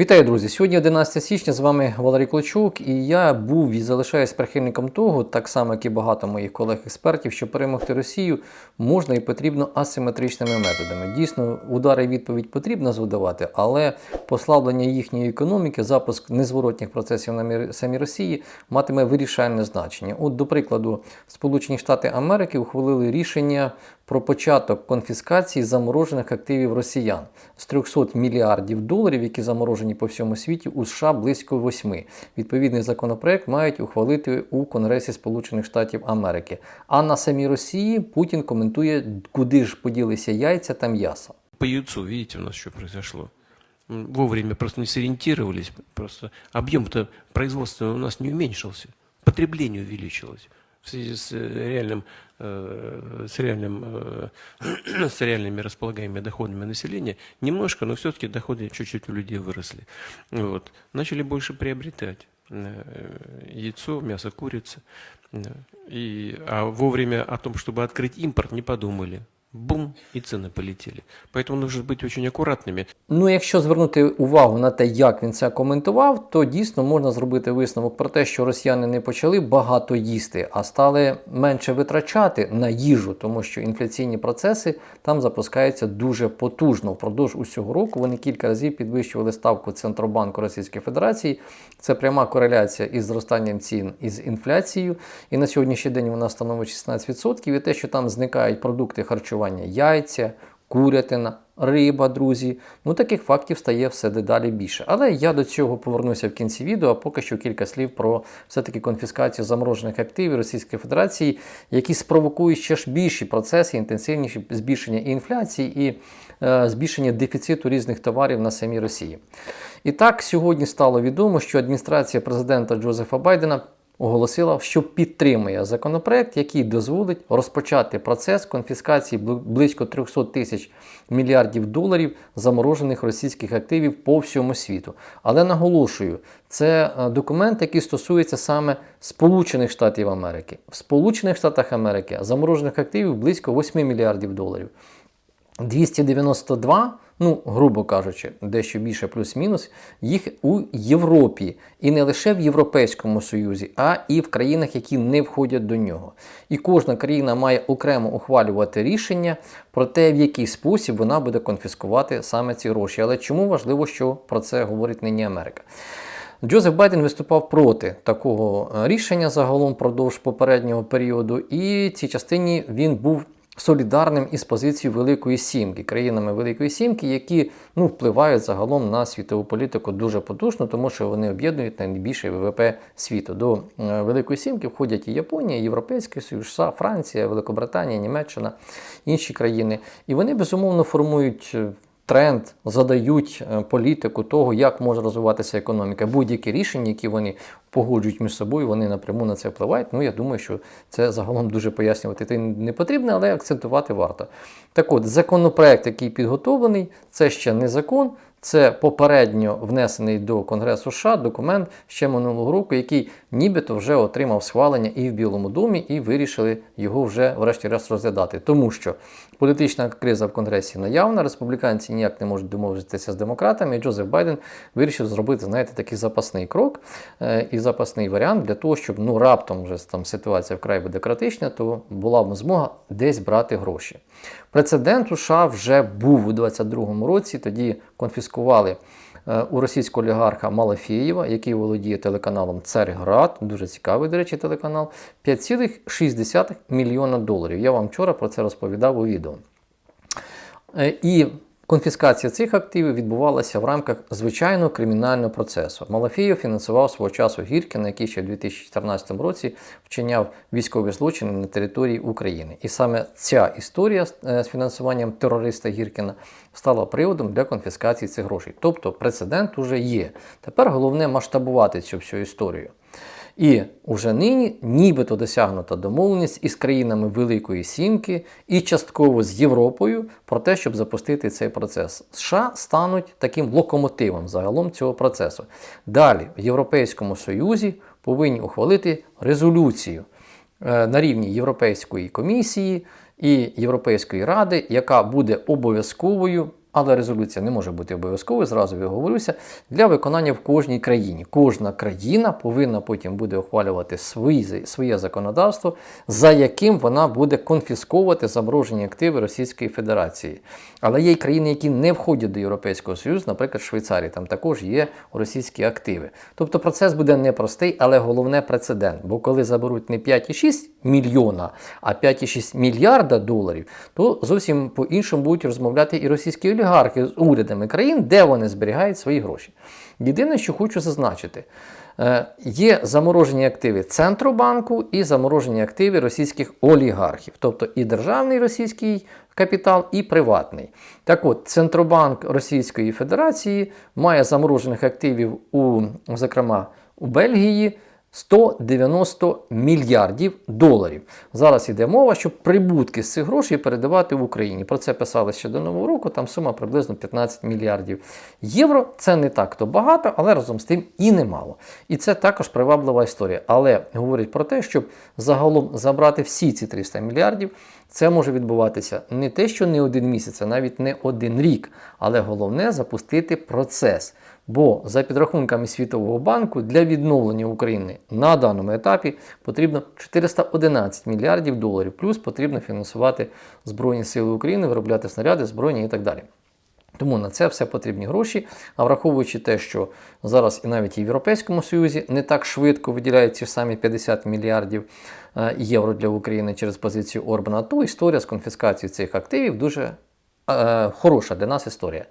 Вітаю, друзі! Сьогодні 11 січня. З вами Валерій Клочук, і я був і залишаюсь прихильником того, так само як і багато моїх колег-експертів, що перемогти Росію можна і потрібно асиметричними методами. Дійсно, удари відповідь потрібно завдавати, але послаблення їхньої економіки, запуск незворотніх процесів на мі- самій Росії матиме вирішальне значення. От, до прикладу, Сполучені Штати Америки ухвалили рішення про початок конфіскації заморожених активів росіян з 300 мільярдів доларів, які заморожені по всьому світі, у США близько 8. Відповідний законопроект мають ухвалити у Конгресі Сполучених Штатів Америки. А на самій Росії Путін коментує, куди ж поділися яйця та м'ясо. По яйцу, видите, у нас что произошло. Вовремя просто не сориентировались. Просто объем-то производства у нас не уменьшился. Потребление увеличилось. В связи с э, реальным, э, с, реальным, э, с реальными располагаемыми доходами населения, немножко, но все-таки доходы чуть-чуть у людей выросли. Вот. Начали больше приобретать яйцо, мясо курицы. Э, И, а вовремя о том, чтобы открыть импорт, не подумали. Бум, и цены полетели. Поэтому нужно быть очень аккуратными. Ну, якщо звернути увагу на те, як він це коментував, то дійсно можна зробити висновок про те, що росіяни не почали багато їсти, а стали менше витрачати на їжу, тому що інфляційні процеси там запускаються дуже потужно. Впродовж усього року вони кілька разів підвищували ставку Центробанку Російської Федерації. Це пряма кореляція із зростанням цін із інфляцією. І на сьогоднішній день вона становить 16%. І те, що там зникають продукти харчування, яйця, курятина, риба, друзі. Ну таких фактів стає все дедалі більше. Але я до цього повернуся в кінці відео, а поки що кілька слів про все-таки конфіскацію заморожених активів Російської Федерації, які спровокують ще ж більші процеси, інтенсивніші збільшення інфляції і е, збільшення дефіциту різних товарів на самій Росії. І так, сьогодні стало відомо, що адміністрація президента Джозефа Байдена оголосила, що підтримує законопроект, який дозволить розпочати процес конфіскації близько 300 тисяч мільярдів доларів заморожених російських активів по всьому світу. Але наголошую, це е, документ, який стосується саме Сполучених Штатів Америки. В Сполучених Штатах Америки заморожених активів близько 8 мільярдів доларів. 292, ну, грубо кажучи, дещо більше плюс-мінус, їх у Європі. І не лише в Європейському Союзі, а і в країнах, які не входять до нього. І кожна країна має окремо ухвалювати рішення про те, в який спосіб вона буде конфіскувати саме ці гроші. Але чому важливо, що про це говорить нині Америка? Джозеф Байден виступав проти такого е, рішення загалом впродовж попереднього періоду, і цій частині він був солідарним із позицією Великої Сімки, країнами Великої Сімки, які ну, впливають загалом на світову політику дуже потужно, тому що вони об'єднують найбільший ВВП світу. До е, Великої Сімки входять і Японія, Європейський Союз, США, Франція, Великобританія, Німеччина, інші країни. І вони безумовно формують. Тренд, задають е, політику того, як може розвиватися економіка. Будь-які рішення, які вони погоджують між собою, вони напряму на це впливають. Ну, я думаю, що це загалом дуже пояснювати ти не потрібно, але акцентувати варто. Так от, законопроект, який підготовлений, це ще не закон. Це попередньо внесений до Конгресу США документ ще минулого року, який нібито вже отримав схвалення і в Білому домі, і вирішили його вже врешті-решт розглядати. Тому що політична криза в Конгресі наявна, республіканці ніяк не можуть домовитися з демократами, і Джозеф Байден вирішив зробити, знаєте, такий запасний крок е, і запасний варіант для того, щоб ну раптом вже там ситуація вкрай буде критична, то була б змога десь брати гроші. Прецедент у США вже був у 22-му році. Тоді конфіскували е, у російського олігарха Малафєєва, який володіє телеканалом Царград, дуже цікавий, до речі, телеканал, 5,6 мільйона доларів. Я вам вчора про це розповідав у відео. Е, І конфіскація цих активів відбувалася в рамках звичайного кримінального процесу. Малафєєв фінансував свого часу Гіркіна, який ще в 2014 році вчиняв військові злочини на території України. І саме ця історія е, з фінансуванням терориста Гіркіна стала приводом для конфіскації цих грошей. Тобто прецедент уже є. Тепер головне масштабувати цю всю історію. І уже нині нібито досягнута домовленість із країнами Великої Сімки і частково з Європою про те, щоб запустити цей процес. США стануть таким локомотивом загалом цього процесу. Далі в Європейському Союзі повинні ухвалити резолюцію е, на рівні Європейської комісії і Європейської ради, яка буде обов'язковою але резолюція не може бути обов'язковою, зразу я говорюся, для виконання в кожній країні. Кожна країна повинна потім буде ухвалювати свої, своє законодавство, за яким вона буде конфісковувати заморожені активи Російської Федерації. Але є й країни, які не входять до Європейського Союзу, наприклад, Швейцарії, там також є російські активи. Тобто процес буде непростий, але головне прецедент. Бо коли заберуть не 5,6 мільйона, а 5,6 мільярда доларів, то зовсім по-іншому будуть розмовляти і російські олігархи з урядами країн, де вони зберігають свої гроші. Єдине, що хочу зазначити, е, є заморожені активи Центробанку і заморожені активи російських олігархів, тобто і державний російський капітал, і приватний. Так от, Центробанк Російської Федерації має заморожених активів у, зокрема, у Бельгії. 190 мільярдів доларів. Зараз йде мова, щоб прибутки з цих грошей передавати в Україні. Про це писали ще до Нового року, там сума приблизно 15 мільярдів євро. Це не так то багато, але разом з тим і немало. І це також приваблива історія. Але говорить про те, щоб загалом забрати всі ці 300 мільярдів, це може відбуватися не те, що не один місяць, а навіть не один рік. Але головне запустити процес. Бо за підрахунками Світового банку для відновлення України на даному етапі потрібно 411 мільярдів доларів, плюс потрібно фінансувати Збройні Сили України, виробляти снаряди, збройні і так далі. Тому на це все потрібні гроші. А враховуючи те, що зараз і навіть в Європейському Союзі не так швидко виділяють ці самі 50 мільярдів е, євро для України через позицію Орбана, то історія з конфіскацією цих активів дуже хороша для нас історія.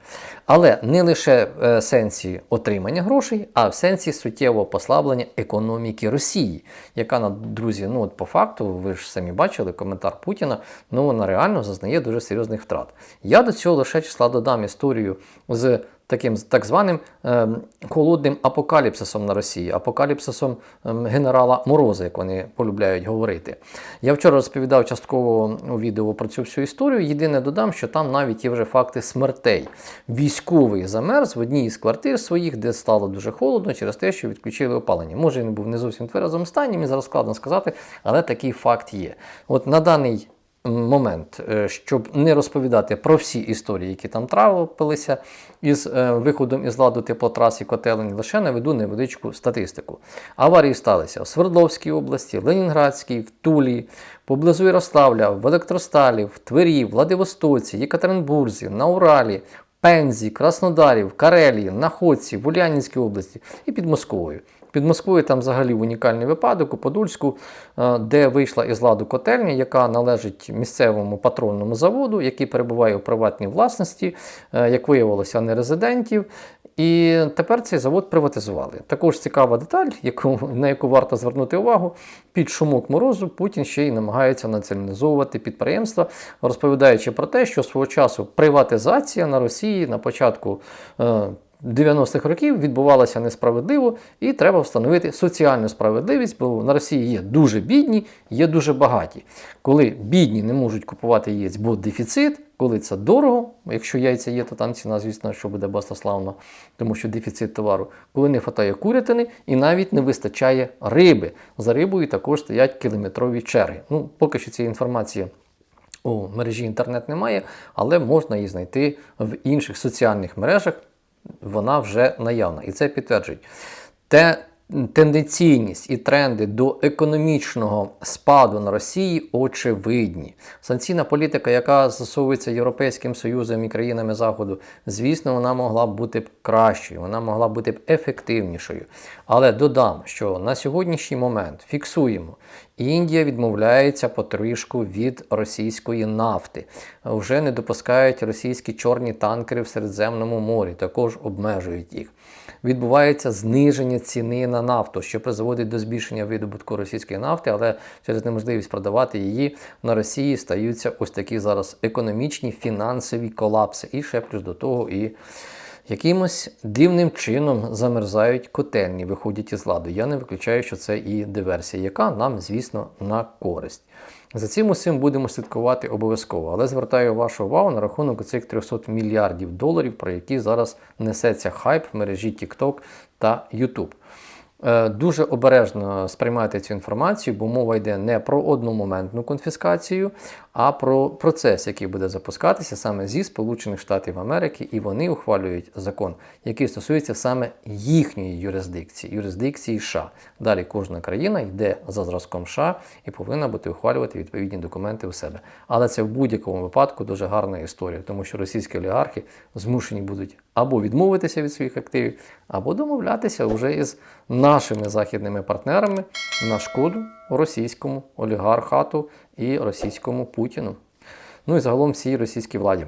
Але не лише в сенсі отримання грошей, а в сенсі суттєвого послаблення економіки Росії, яка на друзі, ну от по факту, ви ж самі бачили коментар Путіна, ну вона реально зазнає дуже серйозних втрат. Я до цього лише числа додам історію з таким так званим е, холодним апокаліпсисом на Росії, апокаліпсисом е, генерала Мороза, як вони полюбляють говорити. Я вчора розповідав частково у відео про цю всю історію. Єдине додам, що там навіть є вже факти смертей. Військовий замерз в одній із квартир своїх, де стало дуже холодно через те, що відключили опалення. Може, він був не зовсім в тверезому стані, мені зараз складно сказати, але такий факт є. От на даний момент, е, щоб не розповідати про всі історії, які там трапилися із е, виходом із ладу теплотрас і котелень, лише наведу невеличку статистику. Аварії сталися в Свердловській області, Ленінградській, в Тулі, поблизу Ярославля, в Електросталі, в Твері, в Владивостоці, Єкатеринбурзі, на Уралі, Пензі, Краснодарі, в Карелії, Находці, в Ульянівській області і під Москвою. Під Москвою там взагалі унікальний випадок у Подольську, е, де вийшла із ладу котельня, яка належить місцевому патронному заводу, який перебуває у приватній власності, е, як виявилося, нерезидентів. І тепер цей завод приватизували. Також цікава деталь, яку, на яку варто звернути увагу. Під шумок морозу Путін ще й намагається націоналізовувати підприємства, розповідаючи про те, що свого часу приватизація на Росії на початку. Е, 90-х років відбувалася несправедливо, і треба встановити соціальну справедливість, бо на Росії є дуже бідні, є дуже багаті. Коли бідні не можуть купувати яєць, бо дефіцит, коли це дорого, якщо яйця є, то там ціна, звісно, що буде баснославно, тому що дефіцит товару, коли не вистачає курятини і навіть не вистачає риби. За рибою також стоять кілометрові черги. Ну, поки що цієї інформації. У мережі інтернет немає, але можна її знайти в інших соціальних мережах вона вже наявна. І це підтверджують. Те, тенденційність і тренди до економічного спаду на Росії очевидні. Санкційна політика, яка застосовується Європейським Союзом і країнами Заходу, звісно, вона могла б бути б кращою, вона могла б бути б ефективнішою. Але додам, що на сьогоднішній момент фіксуємо. Індія відмовляється потрішку від російської нафти. Вже не допускають російські чорні танкери в Середземному морі, також обмежують їх. Відбувається зниження ціни на нафту, що призводить до збільшення видобутку російської нафти, але через неможливість продавати її на Росії стаються ось такі зараз економічні фінансові колапси. І ще плюс до того і. Якимось дивним чином замерзають котельні, виходять із ладу. Я не виключаю, що це і диверсія, яка нам, звісно, на користь. За цим усім будемо слідкувати обов'язково, але звертаю вашу увагу на рахунок цих 300 мільярдів доларів, про які зараз несеться хайп в мережі TikTok та YouTube. Е, Дуже обережно сприймайте цю інформацію, бо мова йде не про одномоментну конфіскацію, а про процес, який буде запускатися саме зі Сполучених Штатів Америки, і вони ухвалюють закон, який стосується саме їхньої юрисдикції, юрисдикції США. Далі кожна країна йде за зразком США і повинна бути ухвалювати відповідні документи у себе. Але це в будь-якому випадку дуже гарна історія, тому що російські олігархи змушені будуть або відмовитися від своїх активів, або домовлятися вже із нашими західними партнерами на шкоду російському олігархату і російському Путіну. Ну і загалом всій російській владі.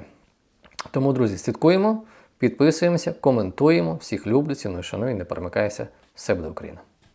Тому, друзі, слідкуємо, підписуємося, коментуємо. Всіх люблю, ціную, шаную, не перемикайся. Все буде Україна!